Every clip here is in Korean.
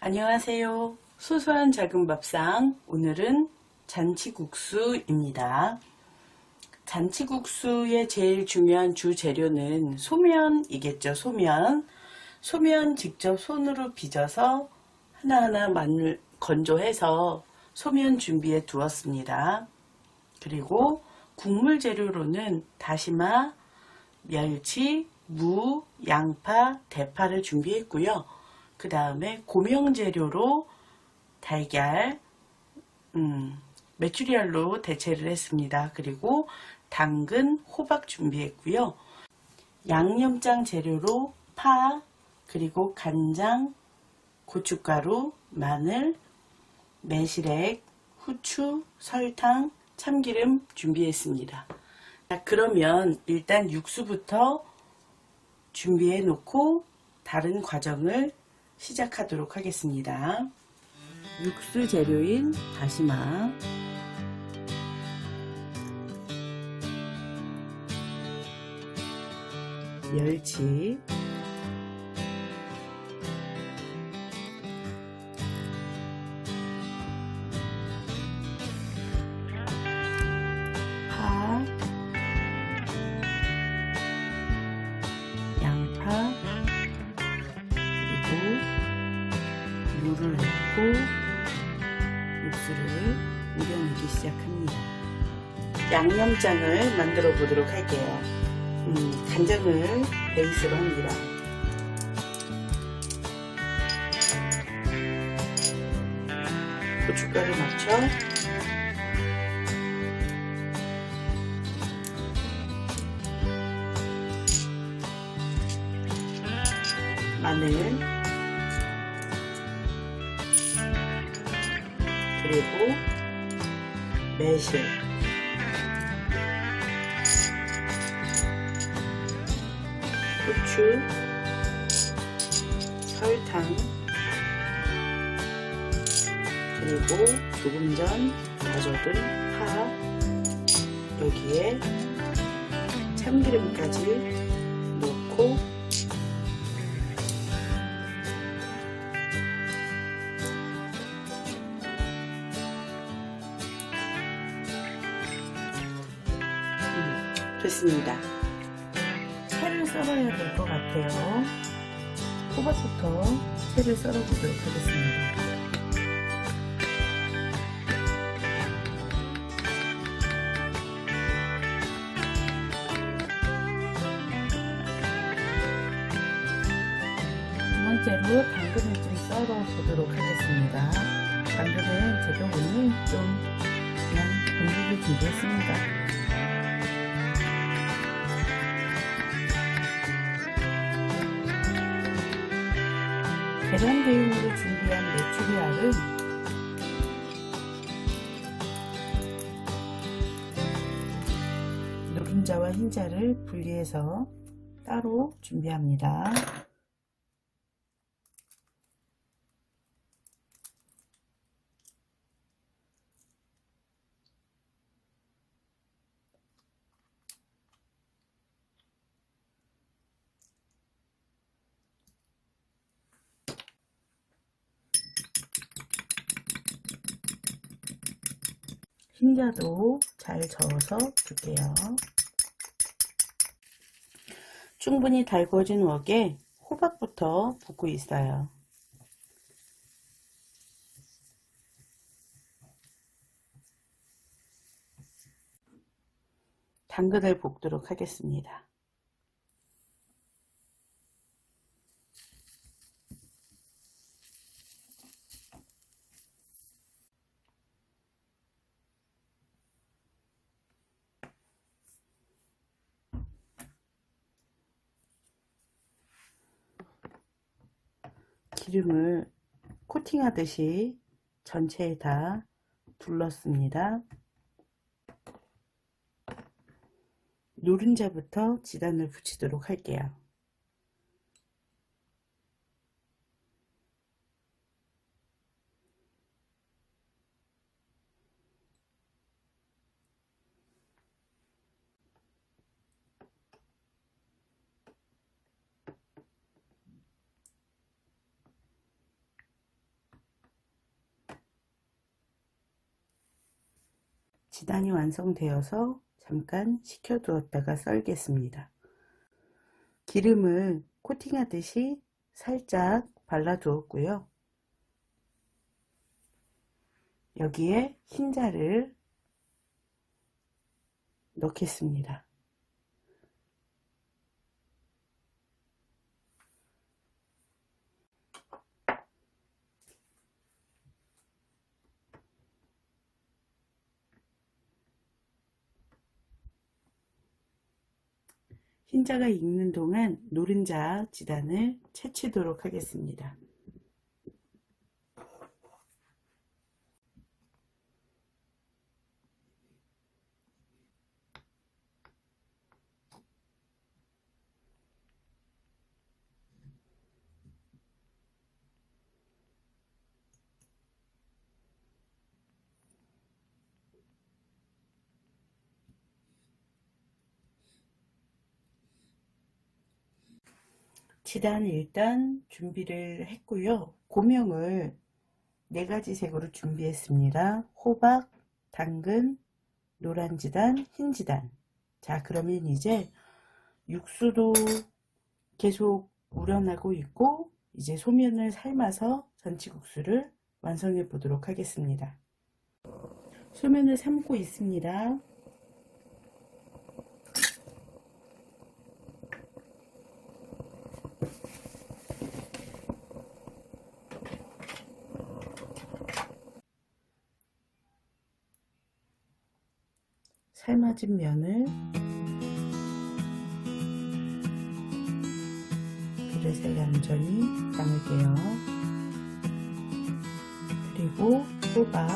안녕하세요. 소소한 작은 밥상. 오늘은 잔치국수입니다. 잔치국수의 제일 중요한 주 재료는 소면이겠죠. 소면. 소면 직접 손으로 빚어서 하나하나 마늘 건조해서 소면 준비해 두었습니다. 그리고 국물 재료로는 다시마, 멸치, 무, 양파, 대파를 준비했고요. 그 다음에 고명 재료로 달걀, 음, 메추리알로 대체를 했습니다. 그리고 당근, 호박 준비했고요. 양념장 재료로 파, 그리고 간장, 고춧가루, 마늘, 매실액, 후추, 설탕, 참기름 준비했습니다. 자, 그러면 일단 육수부터 준비해 놓고 다른 과정을 시작하도록 하겠습니다. 육수 재료인 다시마, 멸치, 넣고 육수를 우려내기 시작합니다. 양념장을 만들어 보도록 할게요. 음, 간장을 베이스로 합니다. 고춧가루 넣죠. 마늘 그리고 매실. 후추 설탕 그리고 조금 전 다져둔 파. 여기에 참기름까지 넣고 음, 됐습니다. 채를 썰어야 될 것 같아요. 호박부터 채를 썰어보도록 하겠습니다. 두 번째로 당근을 좀 썰어 보도록 하겠습니다. 당근은 제가 오늘 좀 그냥 동국을 준비했습니다. 계란 대용으로 준비한 메추리알은 노른자와 흰자를 분리해서 따로 준비합니다. 흰자도 잘 저어서 줄게요. 충분히 달궈진 웍에 호박부터 붓고 있어요. 당근을 볶도록 하겠습니다. 기름을 코팅하듯이 전체에 다 둘렀습니다. 노른자부터 지단을 붙이도록 할게요. 지단이 완성되어서 잠깐 식혀두었다가 썰겠습니다. 기름을 코팅하듯이 살짝 발라두었고요. 여기에 흰자를 넣겠습니다. 흰자가 익는 동안 노른자 지단을 채치도록 하겠습니다. 지단 일단 준비를 했고요. 고명을 네 가지 색으로 준비했습니다. 호박, 당근, 노란 지단, 흰 지단. 자, 그러면 이제 육수도 계속 우러나고 있고 이제 소면을 삶아서 전치국수를 완성해 보도록 하겠습니다. 소면을 삶고 있습니다. 삶아진 면을 그릇에 얌전히 담을게요. 그리고 호박,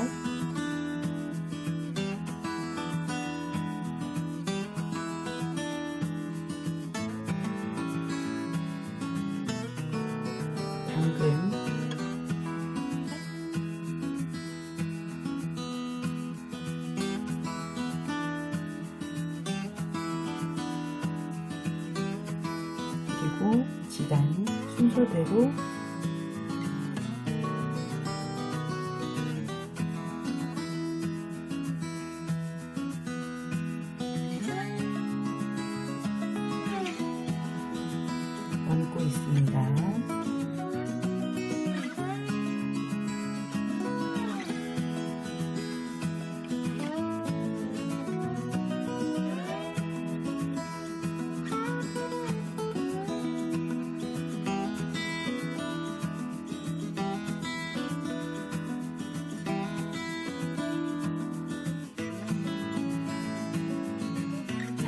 그리고 지단 순서대로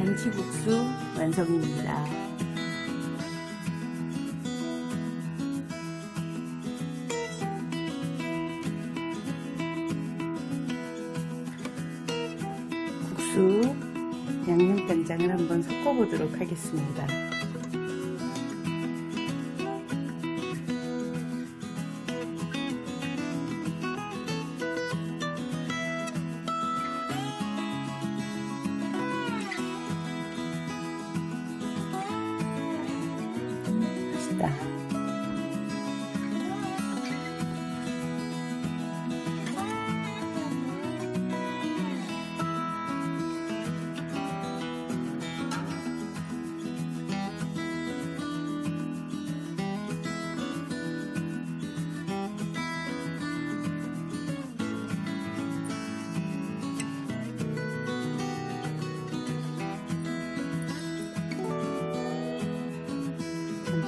잔치국수 완성입니다. 국수 양념간장을 한번 섞어보도록 하겠습니다.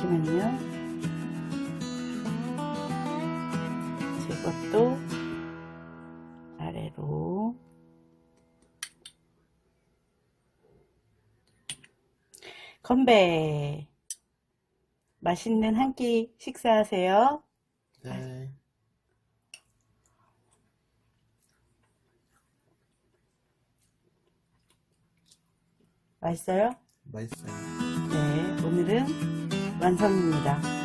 잠시만요. 제 것도 아래로 건배! 맛있는 한 끼 식사하세요. 네. 맛있어요? 맛있어요. 네, 오늘은 완성입니다.